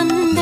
yanında